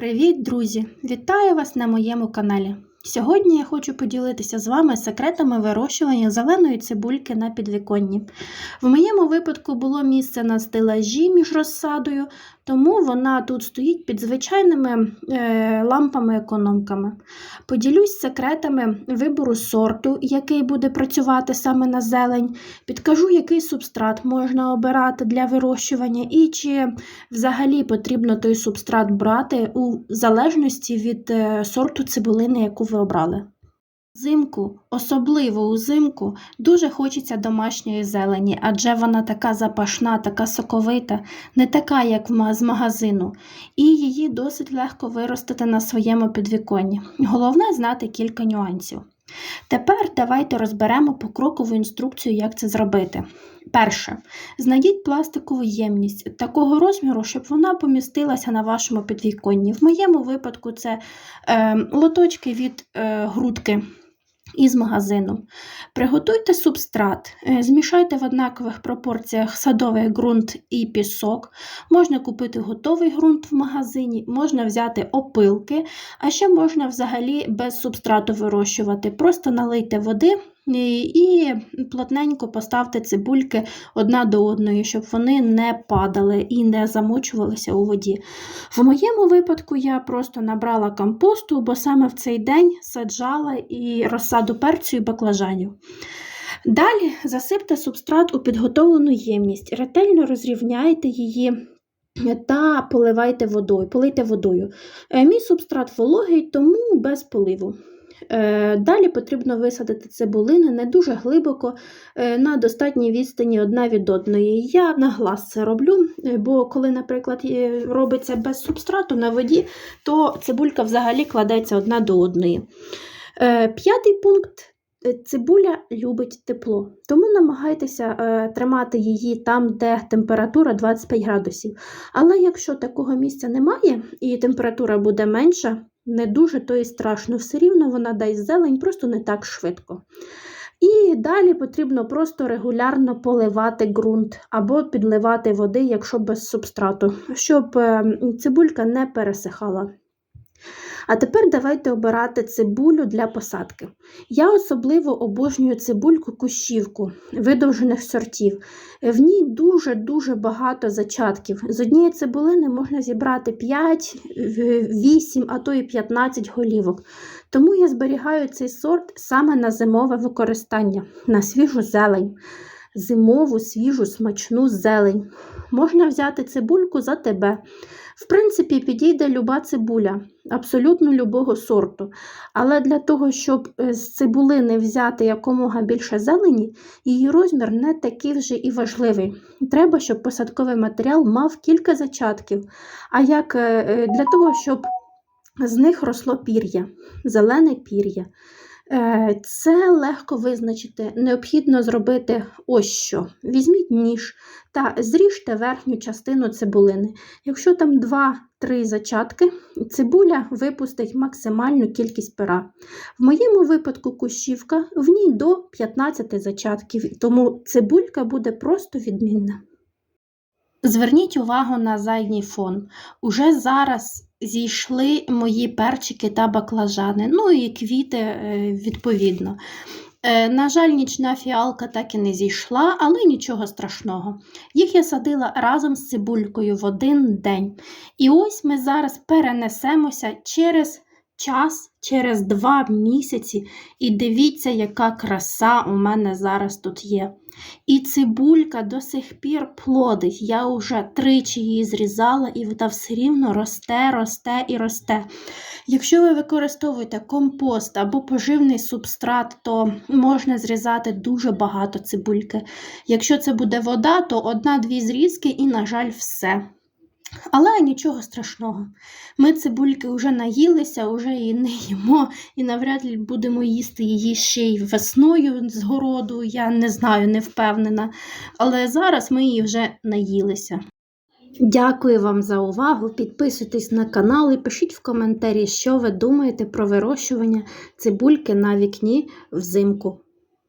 Привіт, друзі! Вітаю вас на моєму каналі. Сьогодні я хочу поділитися з вами секретами вирощування зеленої цибульки на підвіконні. В моєму випадку було місце на стелажі між розсадою, тому вона тут стоїть під звичайними е, лампами-економками. Поділюсь секретами вибору сорту, який буде працювати саме на зелень. Підкажу, який субстрат можна обирати для вирощування, і чи взагалі потрібно той субстрат брати у залежності від е, сорту цибулини, яку ви обрали. Взимку, особливо узимку, дуже хочеться домашньої зелені, адже вона така запашна, така соковита, не така, як з магазину, і її досить легко виростити на своєму підвіконні. Головне знати кілька нюансів. Тепер давайте розберемо покрокову інструкцію, як це зробити. Перше, знайдіть пластикову ємність такого розміру, щоб вона помістилася на вашому підвіконні. В моєму випадку це е, лоточки від е, грудки із магазину. Приготуйте субстрат, е, змішайте в однакових пропорціях садовий ґрунт і пісок. Можна купити готовий ґрунт в магазині, можна взяти опилки, а ще можна взагалі без субстрату вирощувати. Просто налийте води і, плотненько поставте цибульки одна до одної, щоб вони не падали і не замочувалися у воді. В моєму випадку я просто набрала компосту, бо саме в цей день саджала і розсаду перцю і баклажанів. Далі засипте субстрат у підготовлену ємність, ретельно розрівняйте її та поливайте водою. Полийте водою. Е, Мій субстрат вологий, тому без поливу. Е, Далі потрібно висадити цибулини не дуже глибоко, е, на достатній відстані одна від одної. Я на глаз це роблю, е, бо коли, наприклад, робиться без субстрату на воді, то цибулька взагалі кладеться одна до одної. П'ятий пункт. Цибуля любить тепло, тому намагайтеся тримати її там, де температура 25 градусів. Але якщо такого місця немає і температура буде менша, не дуже, то і страшно. Все рівно вона дасть зелень, просто не так швидко. І далі потрібно просто регулярно поливати ґрунт або підливати води, якщо без субстрату, щоб е, цибулька не пересихала. А тепер давайте обирати цибулю для посадки. Я особливо обожнюю цибульку кущівку видовжених сортів. В ній дуже-дуже багато зачатків. З однієї цибулини можна зібрати 5, 8, а то і 15 голівок. Тому я зберігаю цей сорт саме на зимове використання, на свіжу зелень. Зимову, свіжу, смачну зелень. Можна взяти цибульку за тебе. В принципі, підійде люба цибуля, абсолютно любого сорту. Але для того, щоб е, з цибулини взяти якомога більше зелені, її розмір не такий вже і важливий. Треба, щоб посадковий матеріал мав кілька зачатків. А як е, е, для того, щоб з них росло пір'я, зелене пір'я. Е, Це легко визначити. Необхідно зробити ось що. Візьміть ніж та зріжте верхню частину цибулини. Якщо там 2-3 зачатки, цибуля випустить максимальну кількість пера. В моєму випадку кущівка, в ній до 15 зачатків, тому цибулька буде просто відмінна. Зверніть увагу на задній фон. Уже зараз зійшли мої перчики та баклажани, ну і квіти е, відповідно. Е, На жаль, нічна фіалка так і не зійшла, але нічого страшного. Їх я садила разом з цибулькою в один день. І ось ми зараз перенесемося через час, через два місяці, і дивіться, яка краса у мене зараз тут є. І цибулька до сих пір плодить. Я вже тричі її зрізала, і вона все рівно росте, росте і росте. Якщо ви використовуєте компост або поживний субстрат, то можна зрізати дуже багато цибульки. Якщо це буде вода, то одна-дві зрізки і, на жаль, все. Але нічого страшного. Ми цибульки вже наїлися, вже її не їмо, і навряд ли будемо їсти її ще й весною з городу. Я не знаю, не впевнена. Але зараз ми її вже наїлися. Дякую вам за увагу. Підписуйтесь на канал і пишіть в коментарі, що ви думаєте про вирощування цибульки на вікні взимку.